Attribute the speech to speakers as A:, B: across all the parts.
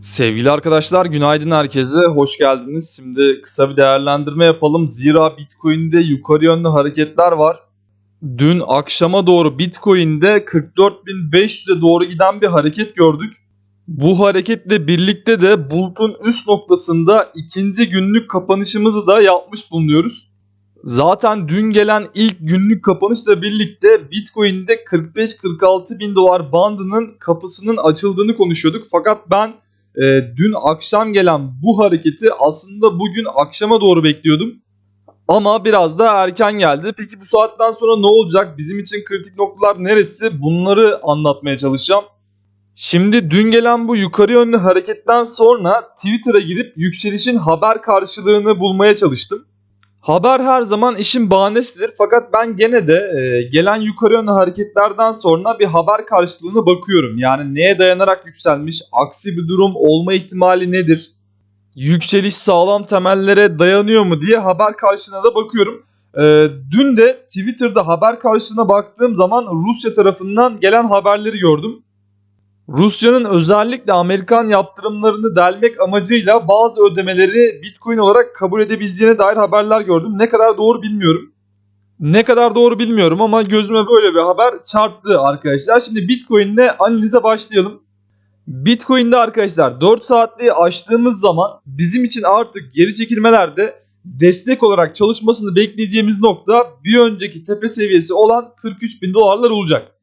A: Sevgili arkadaşlar günaydın herkese hoş geldiniz. Şimdi kısa bir değerlendirme yapalım. Zira Bitcoin'de yukarı yönlü hareketler var. Dün akşama doğru Bitcoin'de 44.500'e doğru giden bir hareket gördük. Bu hareketle birlikte de bulutun üst noktasında ikinci günlük kapanışımızı da yapmış bulunuyoruz. Zaten dün gelen ilk günlük kapanışla birlikte Bitcoin'de 45-46 bin dolar bandının kapısının açıldığını konuşuyorduk. Fakat ben e, dün akşam gelen bu hareketi aslında bugün akşama doğru bekliyordum. Ama biraz da erken geldi. Peki bu saatten sonra ne olacak? Bizim için kritik noktalar neresi? Bunları anlatmaya çalışacağım. Şimdi dün gelen bu yukarı yönlü hareketten sonra Twitter'a girip yükselişin haber karşılığını bulmaya çalıştım. Haber her zaman işin bahanesidir fakat ben gene de e, gelen yukarı yönlü hareketlerden sonra bir haber karşılığına bakıyorum. Yani neye dayanarak yükselmiş, aksi bir durum olma ihtimali nedir? Yükseliş sağlam temellere dayanıyor mu diye haber karşılığına da bakıyorum. E, dün de Twitter'da haber karşılığına baktığım zaman Rusya tarafından gelen haberleri gördüm. Rusya'nın özellikle Amerikan yaptırımlarını delmek amacıyla bazı ödemeleri Bitcoin olarak kabul edebileceğine dair haberler gördüm. Ne kadar doğru bilmiyorum. Ne kadar doğru bilmiyorum ama gözüme böyle bir haber çarptı arkadaşlar. Şimdi Bitcoin'le analize başlayalım. Bitcoin'de arkadaşlar 4 saatliği aştığımız zaman bizim için artık geri çekilmelerde destek olarak çalışmasını bekleyeceğimiz nokta bir önceki tepe seviyesi olan 43 bin dolarlar olacak.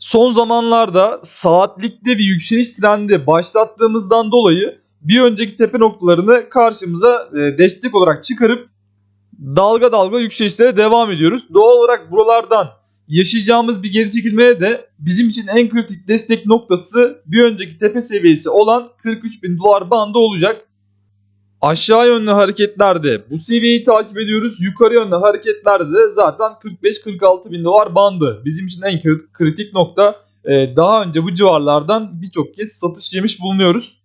A: Son zamanlarda saatlikte bir yükseliş trendi başlattığımızdan dolayı bir önceki tepe noktalarını karşımıza e, destek olarak çıkarıp dalga dalga yükselişlere devam ediyoruz. Doğal olarak buralardan yaşayacağımız bir geri çekilmeye de bizim için en kritik destek noktası bir önceki tepe seviyesi olan 43 bin dolar bandı olacak. Aşağı yönlü hareketlerde bu seviyeyi takip ediyoruz. Yukarı yönlü hareketlerde de zaten 45-46 bin dolar bandı. Bizim için en krit- kritik nokta. Ee, daha önce bu civarlardan birçok kez satış yemiş bulunuyoruz.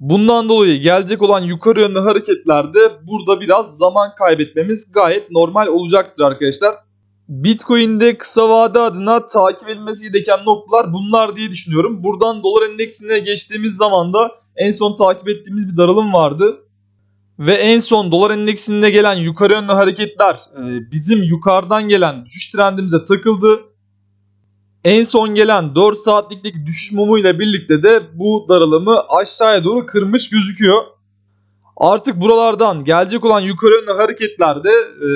A: Bundan dolayı gelecek olan yukarı yönlü hareketlerde burada biraz zaman kaybetmemiz gayet normal olacaktır arkadaşlar. Bitcoin'de kısa vade adına takip edilmesi gereken noktalar bunlar diye düşünüyorum. Buradan dolar endeksine geçtiğimiz zaman da en son takip ettiğimiz bir daralım vardı. Ve en son dolar endeksinde gelen yukarı yönlü hareketler e, bizim yukarıdan gelen düşüş trendimize takıldı. En son gelen 4 saatlikteki düşüş mumuyla birlikte de bu daralımı aşağıya doğru kırmış gözüküyor. Artık buralardan gelecek olan yukarı yönlü hareketlerde e,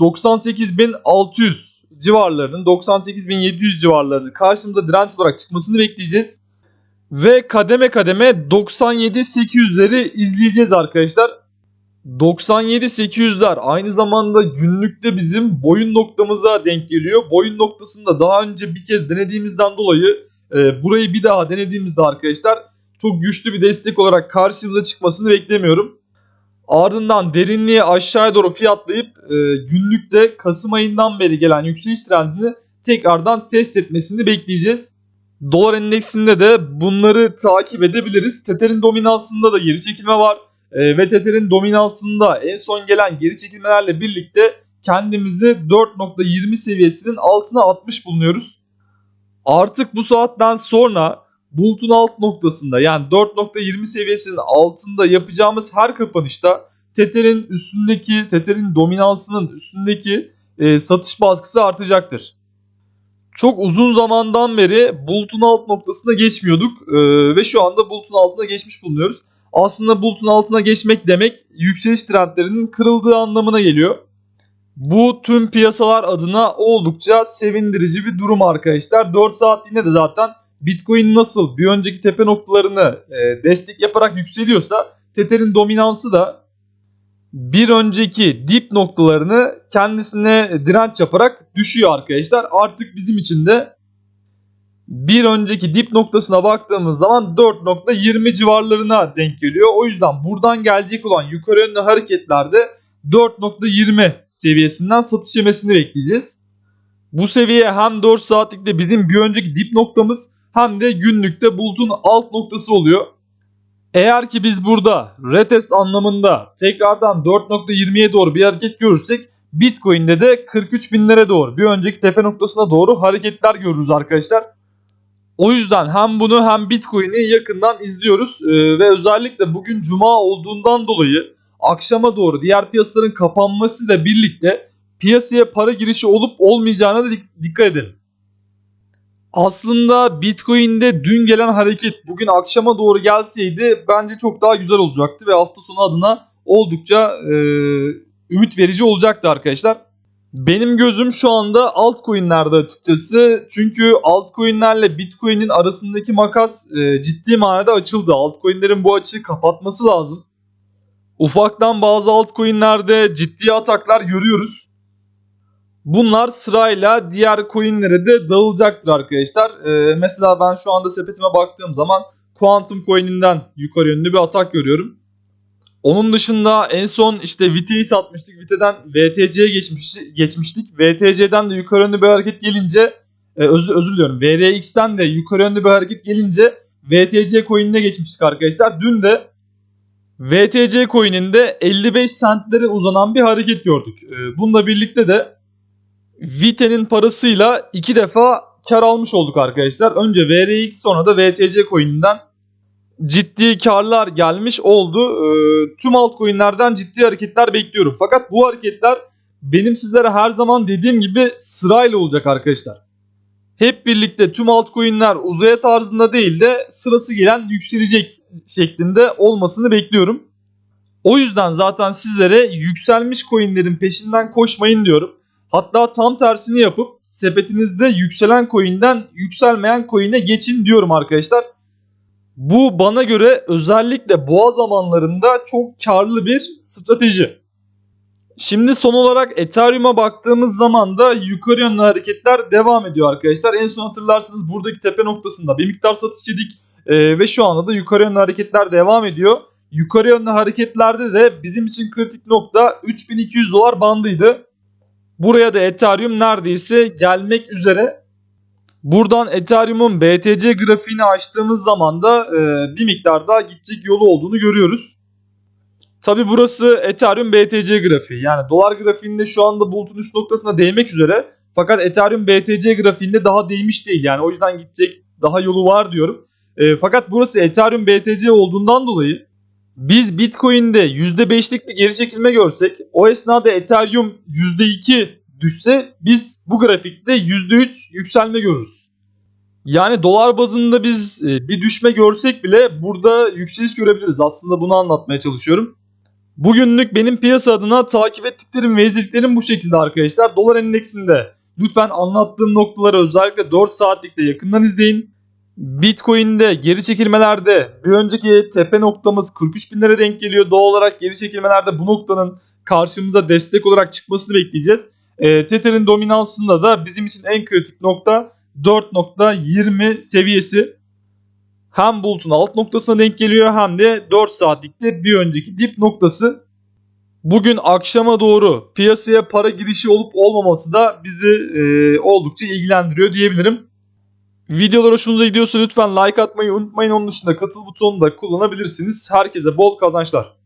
A: 98.600 civarlarının 98.700 civarlarının karşımıza direnç olarak çıkmasını bekleyeceğiz. Ve kademe kademe 97.800'leri izleyeceğiz arkadaşlar. 97-800'ler aynı zamanda günlükte bizim boyun noktamıza denk geliyor. Boyun noktasında daha önce bir kez denediğimizden dolayı e, burayı bir daha denediğimizde arkadaşlar çok güçlü bir destek olarak karşımıza çıkmasını beklemiyorum. Ardından derinliğe aşağıya doğru fiyatlayıp e, günlükte Kasım ayından beri gelen yükseliş trendini tekrardan test etmesini bekleyeceğiz. Dolar endeksinde de bunları takip edebiliriz. Tether'in dominansında da geri çekilme var. E, ve Tether'in dominansında en son gelen geri çekilmelerle birlikte kendimizi 4.20 seviyesinin altına atmış bulunuyoruz. Artık bu saatten sonra bulutun alt noktasında yani 4.20 seviyesinin altında yapacağımız her kapanışta Tether'in üstündeki, Tether'in dominansının üstündeki e, satış baskısı artacaktır. Çok uzun zamandan beri bulutun alt noktasına geçmiyorduk e, ve şu anda bulutun altına geçmiş bulunuyoruz aslında bulutun altına geçmek demek yükseliş trendlerinin kırıldığı anlamına geliyor. Bu tüm piyasalar adına oldukça sevindirici bir durum arkadaşlar. 4 saatliğinde de zaten Bitcoin nasıl bir önceki tepe noktalarını e, destek yaparak yükseliyorsa Tether'in dominansı da bir önceki dip noktalarını kendisine direnç yaparak düşüyor arkadaşlar. Artık bizim için de bir önceki dip noktasına baktığımız zaman 4.20 civarlarına denk geliyor. O yüzden buradan gelecek olan yukarı yönlü hareketlerde 4.20 seviyesinden satış yemesini bekleyeceğiz. Bu seviye hem 4 saatlikte bizim bir önceki dip noktamız hem de günlükte bulutun alt noktası oluyor. Eğer ki biz burada retest anlamında tekrardan 4.20'ye doğru bir hareket görürsek Bitcoin'de de 43 binlere doğru bir önceki tepe noktasına doğru hareketler görürüz arkadaşlar. O yüzden hem bunu hem Bitcoin'i yakından izliyoruz Ee, ve özellikle bugün cuma olduğundan dolayı akşama doğru diğer piyasaların kapanmasıyla birlikte piyasaya para girişi olup olmayacağına da dik- dikkat edelim. Aslında Bitcoin'de dün gelen hareket bugün akşama doğru gelseydi bence çok daha güzel olacaktı ve hafta sonu adına oldukça e, ümit verici olacaktı arkadaşlar. Benim gözüm şu anda altcoin'lerde açıkçası. Çünkü altcoin'lerle Bitcoin'in arasındaki makas e, ciddi manada açıldı. Altcoin'lerin bu açığı kapatması lazım. Ufaktan bazı altcoin'lerde ciddi ataklar görüyoruz. Bunlar sırayla diğer coin'lere de dağılacaktır arkadaşlar. Ee, mesela ben şu anda sepetime baktığım zaman Quantum coin'inden yukarı yönlü bir atak görüyorum. Onun dışında en son işte Vite'yi satmıştık. Vite'den VTC'ye geçmiş, geçmiştik. VTC'den de yukarı yönlü bir hareket gelince e, özür, özür diliyorum. VRX'ten de yukarı yönlü bir hareket gelince VTC coin'ine geçmiştik arkadaşlar. Dün de VTC coin'inde 55 centlere uzanan bir hareket gördük. Ee, bununla birlikte de Vite'nin parasıyla iki defa kar almış olduk arkadaşlar. Önce VRX sonra da VTC coin'inden ciddi karlar gelmiş oldu. Ee, tüm altcoin'lerden ciddi hareketler bekliyorum. Fakat bu hareketler benim sizlere her zaman dediğim gibi sırayla olacak arkadaşlar. Hep birlikte tüm altcoin'ler uzaya tarzında değil de sırası gelen yükselecek şeklinde olmasını bekliyorum. O yüzden zaten sizlere yükselmiş coin'lerin peşinden koşmayın diyorum. Hatta tam tersini yapıp sepetinizde yükselen coin'den yükselmeyen coin'e geçin diyorum arkadaşlar. Bu bana göre özellikle boğa zamanlarında çok karlı bir strateji. Şimdi son olarak Ethereum'a baktığımız zaman da yukarı yönlü hareketler devam ediyor arkadaşlar. En son hatırlarsanız buradaki tepe noktasında bir miktar satış yedik Ee, ve şu anda da yukarı yönlü hareketler devam ediyor. Yukarı yönlü hareketlerde de bizim için kritik nokta 3200 dolar bandıydı. Buraya da Ethereum neredeyse gelmek üzere. Buradan Ethereum'un BTC grafiğini açtığımız zaman da e, bir miktar daha gidecek yolu olduğunu görüyoruz. Tabi burası Ethereum BTC grafiği. Yani dolar grafiğinde şu anda bulutun üst noktasına değmek üzere. Fakat Ethereum BTC grafiğinde daha değmiş değil. Yani o yüzden gidecek daha yolu var diyorum. E, fakat burası Ethereum BTC olduğundan dolayı biz Bitcoin'de %5'lik bir geri çekilme görsek o esnada Ethereum %2 düşse biz bu grafikte %3 yükselme görürüz. Yani dolar bazında biz e, bir düşme görsek bile burada yükseliş görebiliriz. Aslında bunu anlatmaya çalışıyorum. Bugünlük benim piyasa adına takip ettiklerim ve izlediklerim bu şekilde arkadaşlar. Dolar endeksinde lütfen anlattığım noktaları özellikle 4 saatlikte yakından izleyin. Bitcoin'de geri çekilmelerde bir önceki tepe noktamız 43 binlere denk geliyor. Doğal olarak geri çekilmelerde bu noktanın karşımıza destek olarak çıkmasını bekleyeceğiz. E, Tether'in dominansında da bizim için en kritik nokta 4.20 seviyesi. Hem bulutun alt noktasına denk geliyor hem de 4 saatlikte bir önceki dip noktası. Bugün akşama doğru piyasaya para girişi olup olmaması da bizi e, oldukça ilgilendiriyor diyebilirim. Videolar hoşunuza gidiyorsa lütfen like atmayı unutmayın. Onun dışında katıl butonunu da kullanabilirsiniz. Herkese bol kazançlar.